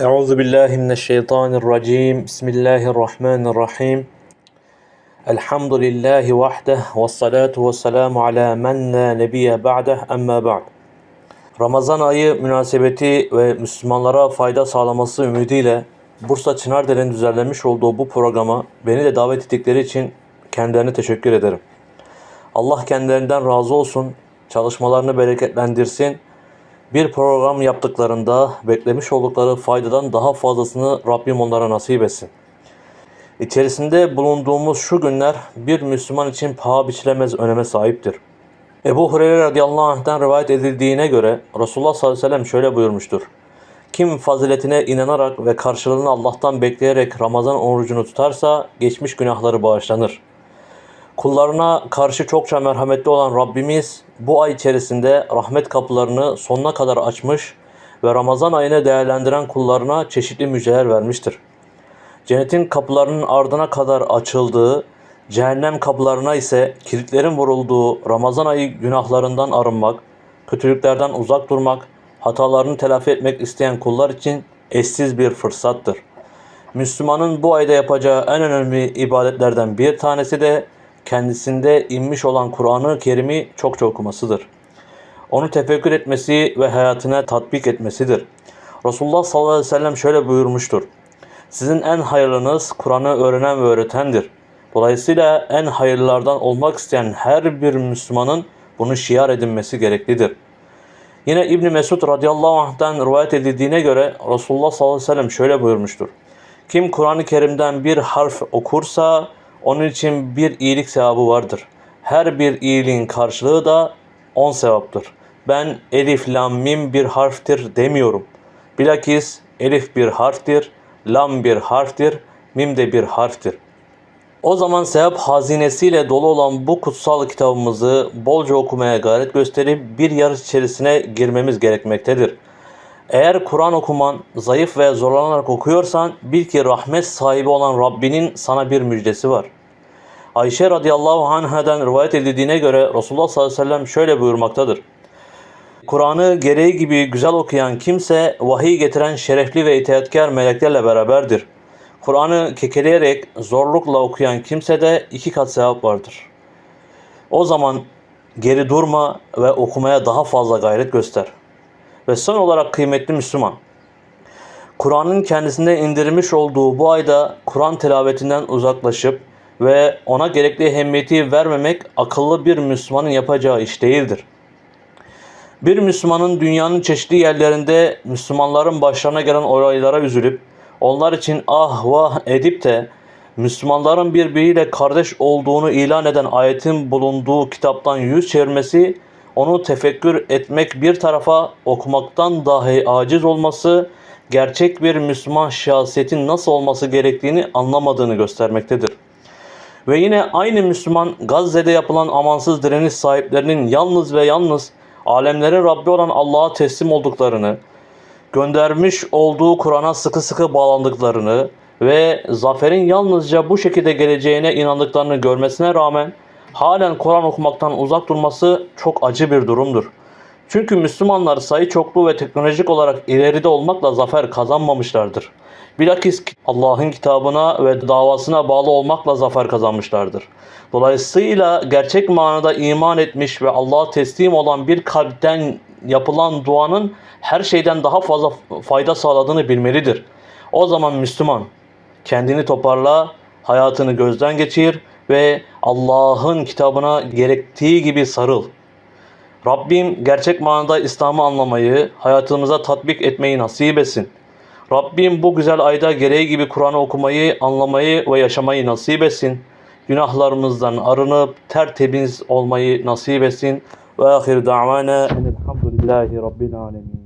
Euzu billahi mineşşeytanirracim. Bismillahirrahmanirrahim. Elhamdülillahi vahde ve salatu ve selamu ala men la nebiye ba'de emma ba'd. Ramazan ayı münasebeti ve Müslümanlara fayda sağlaması ümidiyle Bursa Çınardere'nin düzenlemiş olduğu bu programa beni de davet ettikleri için kendilerine teşekkür ederim. Allah kendilerinden razı olsun, çalışmalarını bereketlendirsin bir program yaptıklarında beklemiş oldukları faydadan daha fazlasını Rabbim onlara nasip etsin. İçerisinde bulunduğumuz şu günler bir Müslüman için paha biçilemez öneme sahiptir. Ebu Hureyre radıyallahu anh'ten rivayet edildiğine göre Resulullah sallallahu aleyhi ve sellem şöyle buyurmuştur. Kim faziletine inanarak ve karşılığını Allah'tan bekleyerek Ramazan orucunu tutarsa geçmiş günahları bağışlanır. Kullarına karşı çokça merhametli olan Rabbimiz bu ay içerisinde rahmet kapılarını sonuna kadar açmış ve Ramazan ayını değerlendiren kullarına çeşitli müjdeler vermiştir. Cennetin kapılarının ardına kadar açıldığı, cehennem kapılarına ise kilitlerin vurulduğu Ramazan ayı günahlarından arınmak, kötülüklerden uzak durmak, hatalarını telafi etmek isteyen kullar için eşsiz bir fırsattır. Müslümanın bu ayda yapacağı en önemli ibadetlerden bir tanesi de kendisinde inmiş olan Kur'an-ı Kerim'i çokça okumasıdır. Onu tefekkür etmesi ve hayatına tatbik etmesidir. Resulullah sallallahu aleyhi ve sellem şöyle buyurmuştur. Sizin en hayırlınız Kur'an'ı öğrenen ve öğretendir. Dolayısıyla en hayırlılardan olmak isteyen her bir Müslümanın bunu şiar edinmesi gereklidir. Yine İbn Mesud radıyallahu anh'tan rivayet edildiğine göre Resulullah sallallahu aleyhi ve sellem şöyle buyurmuştur. Kim Kur'an-ı Kerim'den bir harf okursa onun için bir iyilik sevabı vardır. Her bir iyiliğin karşılığı da on sevaptır. Ben elif, lam, mim bir harftir demiyorum. Bilakis elif bir harftir, lam bir harftir, mim de bir harftir. O zaman sevap hazinesiyle dolu olan bu kutsal kitabımızı bolca okumaya gayret gösterip bir yarış içerisine girmemiz gerekmektedir. Eğer Kur'an okuman zayıf ve zorlanarak okuyorsan bil ki rahmet sahibi olan Rabbinin sana bir müjdesi var. Ayşe radıyallahu anhadan rivayet edildiğine göre Resulullah sallallahu aleyhi ve sellem şöyle buyurmaktadır. Kur'an'ı gereği gibi güzel okuyan kimse vahiy getiren şerefli ve itaatkar meleklerle beraberdir. Kur'an'ı kekeleyerek zorlukla okuyan kimse de iki kat sevap vardır. O zaman geri durma ve okumaya daha fazla gayret göster. Ve son olarak kıymetli Müslüman, Kur'an'ın kendisinde indirmiş olduğu bu ayda Kur'an tilavetinden uzaklaşıp ve ona gerekli ehemmiyeti vermemek akıllı bir Müslümanın yapacağı iş değildir. Bir Müslümanın dünyanın çeşitli yerlerinde Müslümanların başlarına gelen olaylara üzülüp onlar için ah vah edip de Müslümanların birbiriyle kardeş olduğunu ilan eden ayetin bulunduğu kitaptan yüz çevirmesi, onu tefekkür etmek bir tarafa okumaktan dahi aciz olması, gerçek bir Müslüman şahsiyetin nasıl olması gerektiğini anlamadığını göstermektedir. Ve yine aynı Müslüman Gazze'de yapılan amansız direniş sahiplerinin yalnız ve yalnız alemlerin Rabbi olan Allah'a teslim olduklarını, göndermiş olduğu Kur'an'a sıkı sıkı bağlandıklarını ve zaferin yalnızca bu şekilde geleceğine inandıklarını görmesine rağmen halen Kur'an okumaktan uzak durması çok acı bir durumdur. Çünkü Müslümanlar sayı çokluğu ve teknolojik olarak ileride olmakla zafer kazanmamışlardır. Bilakis Allah'ın kitabına ve davasına bağlı olmakla zafer kazanmışlardır. Dolayısıyla gerçek manada iman etmiş ve Allah'a teslim olan bir kalpten yapılan duanın her şeyden daha fazla fayda sağladığını bilmelidir. O zaman Müslüman kendini toparla, hayatını gözden geçir ve Allah'ın kitabına gerektiği gibi sarıl. Rabbim gerçek manada İslam'ı anlamayı, hayatımıza tatbik etmeyi nasip etsin. Rabbim bu güzel ayda gereği gibi Kur'an'ı okumayı, anlamayı ve yaşamayı nasip etsin. Günahlarımızdan arınıp tertemiz olmayı nasip etsin. Ve ahir da'vana enelhamdülillahi rabbil alemin.